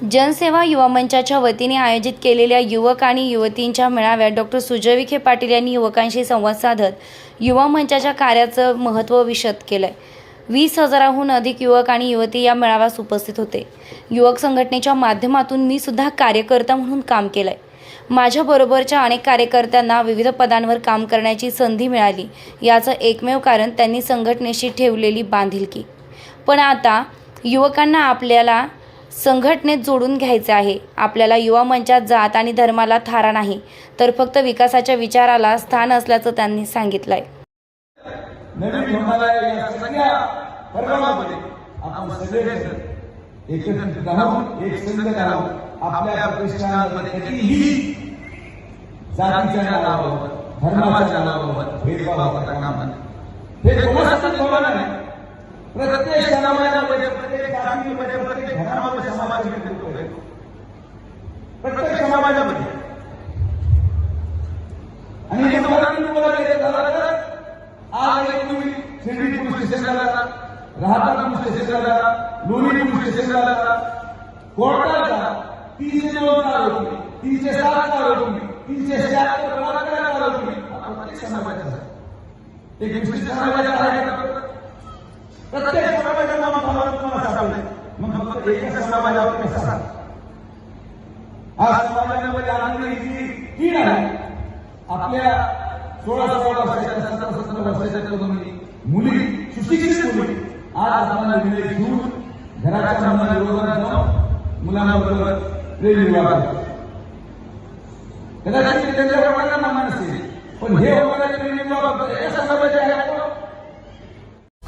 जनसेवा युवा मंचाच्या वतीने आयोजित केलेल्या युवक आणि युवतींच्या मेळाव्यात डॉक्टर सुजय विखे पाटील यांनी युवकांशी संवाद साधत युवा मंचाच्या कार्याचं महत्त्व विशद केलंय. वीस हजाराहून अधिक युवक आणि युवती या मेळाव्यास उपस्थित होते. युवक संघटनेच्या माध्यमातून मी सुद्धा कार्यकर्ता म्हणून काम केलंय. माझ्याबरोबरच्या अनेक कार्यकर्त्यांना विविध पदांवर काम करण्याची संधी मिळाली. याचं एकमेव कारण त्यांनी संघटनेशी ठेवलेली बांधिलकी. पण आता युवकांना आपल्याला संघटनेत जोडून घ्यायचे आहे. आपल्याला युवा मंचात जात आणि धर्माला थारा नाही तर फक्त विकासाच्या विचाराला स्थान असल्याचं त्यांनी सांगितलंय. आपल्या प्रत्येक समाजामध्ये म्हणजे प्रत्येक जातीमध्ये म्हणजे प्रत्येक धर्मामध्ये समाज लोक आहेत. प्रत्येक समाजामध्ये. आणि हे मराठी बोलायचं झालं तर आज एक तुम्ही शिर्डी पोलीस स्टेशनला जा राहता पोलीस स्टेशनला जा लोणी पोलीस स्टेशनला जा कोर्टात जा तीनशे दोन आरोपी तीनशे सात आरोपी तीनशे शहात्तर बलात्कार आरोपी आपण प्रत्येक समाजाचा एक विशिष्ट समाजाचा आहे प्रत्येक समाजाचा नाव तुम्हाला तुम्हाला सापडेल मग फक्त एका समाजावर कसा आज समाजामध्ये आणलेली जी कीड आहे आपल्या सोळा सोळा वर्षाच्या सतरा सतरा वर्षाच्या मुली मुली सुशिक्षित मुली आज आपल्याला निर्णय घेऊन घराच्या मुलांबरोबर जाऊन मुलांबरोबर प्रेम विवाह कदाचित त्यांच्या वडिलांना मानसे पण हे होणारे प्रेम विवाह एका समाजाचे आहेत